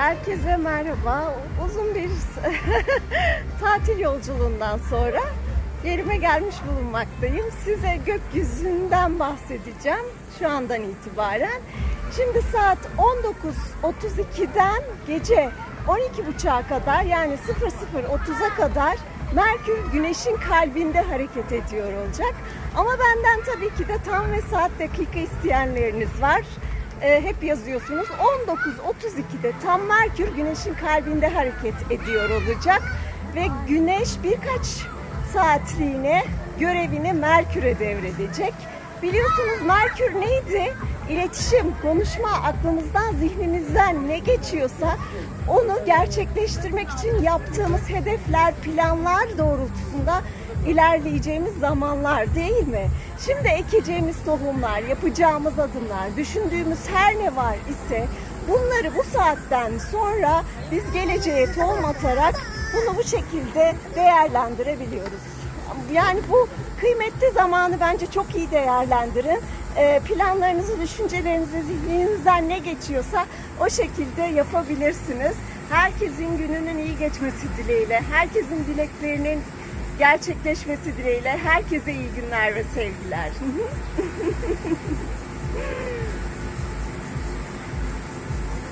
Herkese merhaba. Uzun bir tatil yolculuğundan sonra yerime gelmiş bulunmaktayım. Size gökyüzünden bahsedeceğim şu andan itibaren. Şimdi saat 19.32'den gece 12.30'a kadar yani 00.30'a kadar Merkür Güneş'in kalbinde hareket ediyor olacak. Ama benden tabii ki de tam ve saat dakika isteyenleriniz var. Ee, hep yazıyorsunuz. 19.32'de tam Merkür Güneş'in kalbinde hareket ediyor olacak. Ve Güneş birkaç saatliğine görevini Merkür'e devredecek. Biliyorsunuz Merkür neydi? İletişim, konuşma, aklımızdan, zihnimizden ne geçiyorsa onu gerçekleştirmek için yaptığımız hedefler, planlar doğrultusunda ilerleyeceğimiz zamanlar değil mi? Şimdi ekeceğimiz tohumlar, yapacağımız adımlar, düşündüğümüz her ne var ise bunları bu saatten sonra biz geleceğe tohum atarak bunu bu şekilde değerlendirebiliyoruz. Yani bu kıymetli zamanı bence çok iyi değerlendirin. Ee, planlarınızı, düşüncelerinizi, zihninizden ne geçiyorsa o şekilde yapabilirsiniz. Herkesin gününün iyi geçmesi dileğiyle, herkesin dileklerinin gerçekleşmesi dileğiyle herkese iyi günler ve sevgiler.